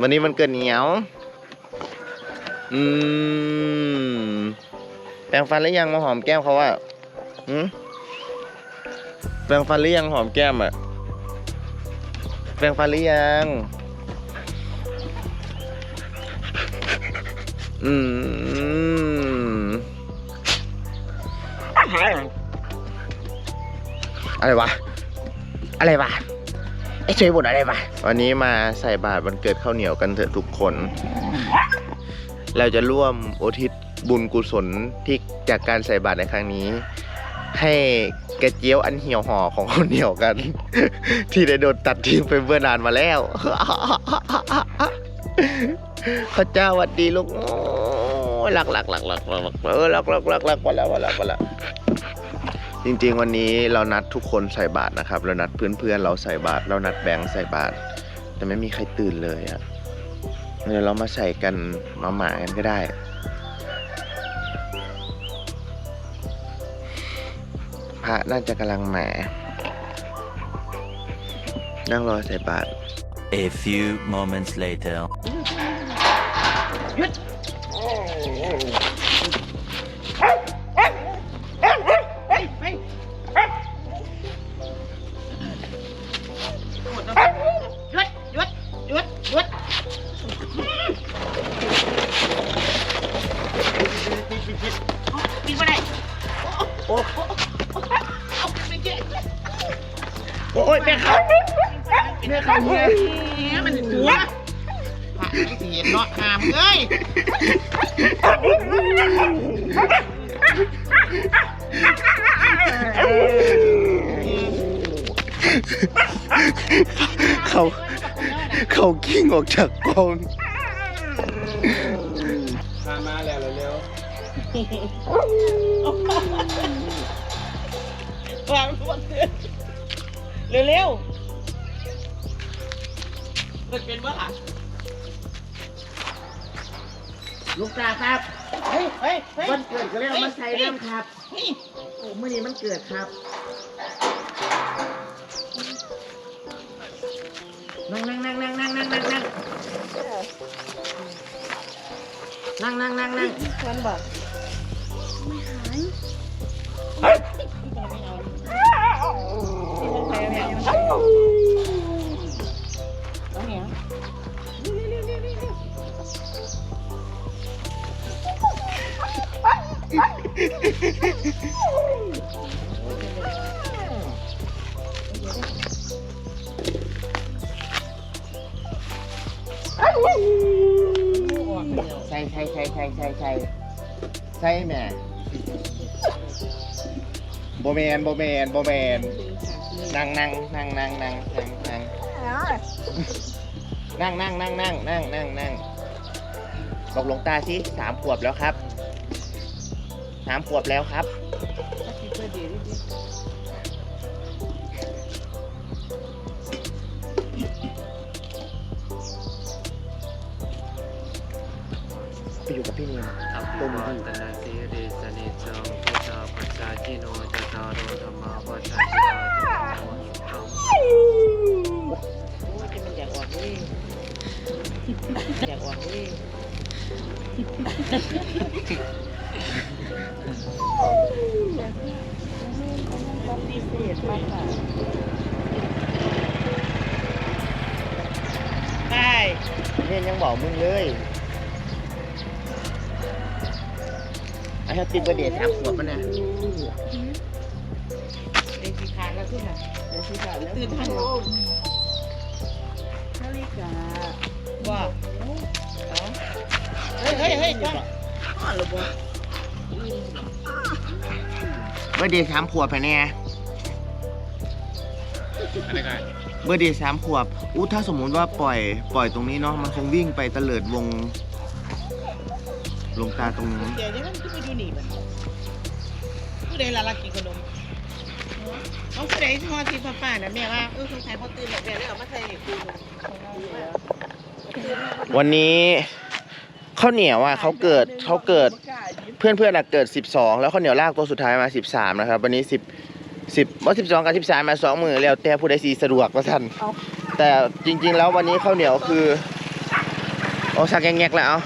วันนี้มันเกิดเหนียว อืม แปรงฟันหรือยังมาหอมแก้มเขาว่าหืมแปรงฟันหรือยังหอมแก้มอะ แปรงฟันหรือยัง อืม อะไรวะ อะไรวะ ไอ้ช่วยบ่นอะไรวะวันนี้มาใส่บาตรวันเกิดข้าวเหนียวกันเถอะทุกคน เราจะร่วมอุทิศบุญกุศลที่จากการใส่บาตรในครั้งนี้ ให้กระเจี๊ยวอันเหี่ยวห่อของข้าวเหนียวกัน ที่ได้โดนตัดทิ้งไปเมื่อนานมาแล้วพระเจ้าวัดดีลูกหลักหลักหลักหลักหลักหลักเออหลักหลักหลักหลักพอแล้วพอแล้วพอแล้ว จริงๆ วันนี้เรานัดทุกคนใส่บาตรนะครับ เรานัดเพื่อนๆ เราใส่บาตรเรานัดแบงค์ใส่บาตรแต่ไม่มีใครตื่นเลยอะเดี๋ยวเรามาใส่กันมาหมากันก็ได้พระน่าจะกำลังแหมนั่งรอใส่บาตร A few moments later. ห แม่เขาเนี่ยมันตัวผ่านไม่เสียเนาะหามเอ้ยเขาเขากิ้งออกจากกองพามาแล้องววางรวดเร็วเร็ว เกิดเป็นว่าล่ะลูกตาครับ เฮ้ยเฮ้ยเฮ้ยวันเกิดก็เรียกว่ามาใส่เริ่มครับ เฮ้ยโอ้มื่อนี้มันเกิดครับ นั่งนั่งนั่งนั่งนั่งนั่งนั่งนั่งนั่งนั่งนั่งนั่งคนบอกเอา ใส่ใส่ใส่ใส่ใส่ใส่ใส่แม่โบแมนโบแมนโบแมนนั่งนั่งนั่งนั่งนั่งนั่งนั่งนั่งนั่งนั่งนั่งนั่งนั่งนั่งบอกหลวงตาสิสามขวบแล้วครับ สามขวบแล้วครับ ไปอยู่กับพี่เนียน อภิวัตนาสีริสนิจังพุทธาปัจจายิโนจตารโอธรรมาวัฏันติอาทิโนหิตังโอ้ยมันอยากออกเลยอยากออกเลย ใช่เนียนยังบอกมึงเลยไอ้แฮปปี้เบอร์เดย์สามขวบมันนะเด็กสีขาวแล้วขึ้นอะเด็กสีขาวแล้วตื่นทันโอ้นาฬิกาว่าเฮ้ยเฮ้ยเฮ้ยจ้าอ๋อหรือบ่ เบอร์เดย์สามขวบไปเนี่ยอะไรกันเบอร์เดย์สามขวบอู้ถ้าสมมุติว่าปล่อยปล่อยตรงนี้เนาะมันคงวิ่งไปตะเลิดวงหลวงตาตรงนู้นเดี๋ยวนี้มันขึ้นไปดูหนีมันผู้ใดละลักกินขนมเอาผู้ใดทอดที่ป้าป้าน่ะแม่ว่าเออคนไทยเขาตื่นแบบแม่เลยเอามาใส่คูวันนี้ ข้าวเหนียวอะเขาเกิดเขาเกิดเพื่อนเพื่อนๆอะเกิดสิบสองแล้วข้าวเหนียวลากตัวสุดท้ายมาสิบสามนะครับ วันนี้สิบสิบว่าสิบสองกับสิบสามมาสองมือแล้วแต่ผู้ใดสีสะดวกว่าท่านแต่จริง ๆ แล้ววันนี้ข้าวเหนียวคือโอ้สักแง่ๆแล้วเอา